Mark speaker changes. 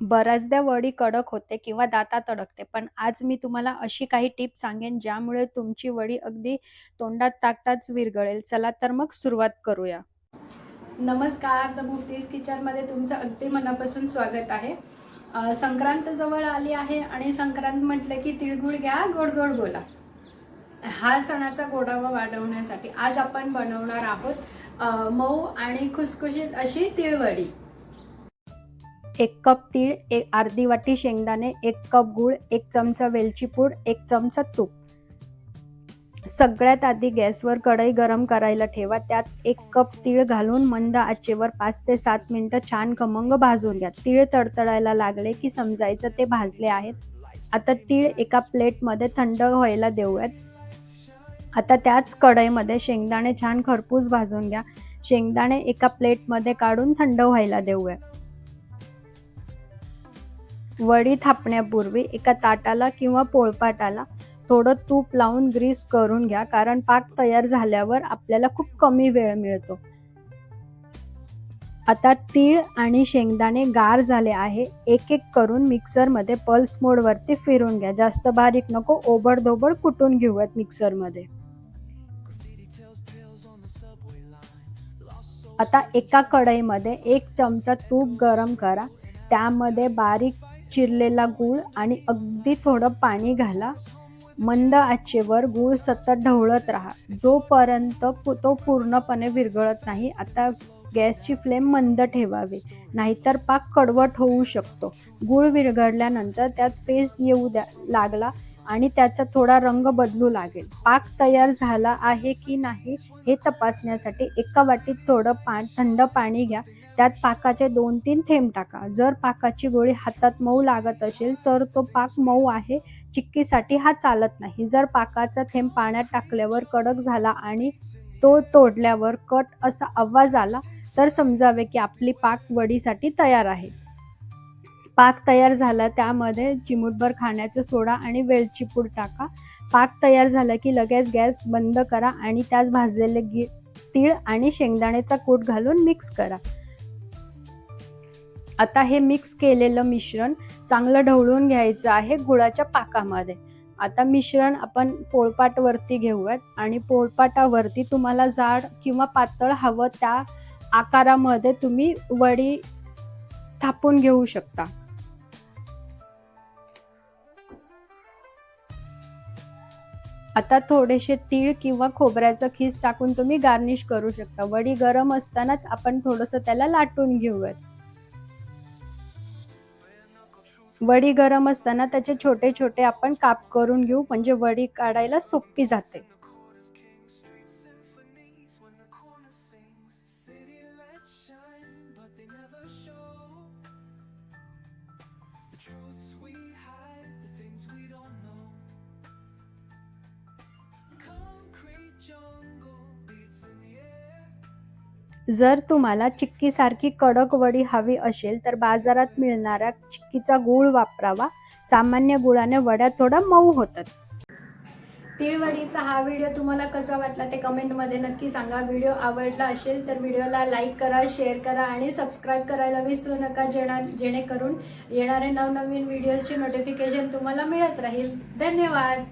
Speaker 1: बऱ्याचदा वडी कडक होते किंवा दातात अडकते. पण आज मी तुम्हाला अशी काही टिप सांगेन ज्यामुळे तुमची वडी अगदी तोंडात टाकताच विरघळेल. चला तर मग सुरुवात करूया. नमस्कार द मुफ्तीज किचनमध्ये तुमचं अगदी मनापासून स्वागत आहे. संक्रांत जवळ आली आहे आणि संक्रांत म्हटलं की तिळगुळ घ्या, गोड गोड बोला. हा सणाचा गोडावा वाढवण्यासाठी आज आपण बनवणार आहोत मऊ आणि खुसखुशीत अशी तिळवडी. एक कप तीळ, एक अर्धी वाटी शेंगदाणे, एक कप गूळ, एक चमचा वेलची पूड, एक चमचा तूप. सगळ्यात आधी गॅसवर कढई गरम करायला ठेवा. त्यात एक कप तीळ घालून मंद आचेवर पाच ते सात मिनटं छान खमंग भाजून घ्या. तीळ तडतडायला लागले की समजायचं ते भाजले आहेत. आता तीळ एका प्लेटमध्ये थंड व्हायला देऊयात. आता त्याच कढईमध्ये शेंगदाणे छान खरपूस भाजून घ्या. शेंगदाणे एका प्लेटमध्ये काढून थंड व्हायला देऊया. वडी थापण्यापूर्वी एका ताटाला किंवा पोळपाटाला थोडं तूप लावून ग्रीस करून घ्या कारण पाक तयार झाल्यावर आपल्याला खूप कमी वेळ मिळतो. आता तीळ आणि शेंगदाणे गार झाले आहे. एक एक करून मिक्सरमध्ये पल्स मोडवरती फिरून घ्या. जास्त बारीक नको, ओबडधोबड कुटून घेऊयात मिक्सरमध्ये. आता एका कढईमध्ये एक चमचा तूप गरम करा. त्यामध्ये बारीक चिरलेला गूळ आणि अगदी थोडं पाणी घाला. मंद आचेवर गूळ सतत ढवळत राहा जोपर्यंत तो पूर्णपणे विरघळत नाही. आता गॅसची फ्लेम मंद ठेवावी, नाहीतर पाक कडवट होऊ शकतो. गूळ विरघळल्यानंतर त्यात फेस येऊ द्या लागला आणि त्याचा थोडा रंग बदलू लागेल. पाक तयार झाला आहे की नाही हे तपासण्यासाठी एका वाटीत थोडं पा थंड पाणी घ्या. त्यात पाकाचे दोन तीन थेंब टाका. जर पाकाची गोळी हातात मऊ लागत असेल तर तो पाक मऊ आहे. चिक्कीसाठी हा चालत नाही. जर पाकाचा थेंब पाण्यात टाकल्यावर कडक झाला आणि तो तोडल्यावर कट असा आवाज आला तर समजावे की आपली पाक वडीसाठी तयार आहे. पाक तयार झाला त्यामध्ये चिमूटभर खाण्याचा सोडा आणि वेलची पूड टाका. पाक तयार झाला की लगेच गॅस बंद करा आणि त्यात भाजलेले तीळ आणि शेंगदाण्याचा कूट घालून मिक्स करा. आता हे मिक्स केलेलं मिश्रण चांगलं ढवळून घ्यायचं आहे गुळाच्या पाकामध्ये. आता मिश्रण आपण पोळपाटवरती घेऊयात आणि पोळपाटावरती तुम्हाला जाड किंवा पातळ हवं त्या आकारामध्ये तुम्ही वडी थापून घेऊ शकता. आता थोडेसे तीळ किंवा खोबऱ्याचं खीस टाकून तुम्ही गार्निश करू शकता. वडी गरम असतानाच आपण थोडंसं त्याला लाटून घेऊयात. वडी गरम असताना त्याचे छोटे छोटे आपण काप करून घेऊ म्हणजे वडी काढायला सोपी जाते. जर तुम्हाला चिक्कीसारखी कडक वडी हवी असेल तर बाजारात मिळणाऱ्या चिक्कीचा गूळ वापरावा. सामान्य गुळाने वड्या थोडा मऊ होतात. तिळवडीचा हा व्हिडिओ तुम्हाला कसा वाटला ते कमेंटमध्ये नक्की सांगा. व्हिडिओ आवडला असेल तर व्हिडिओला लाईक करा, शेअर करा आणि सबस्क्राईब करायला विसरू नका जेणा जेणेकरून येणारे नवनवीन व्हिडिओजचे नोटिफिकेशन तुम्हाला मिळत राहील. धन्यवाद.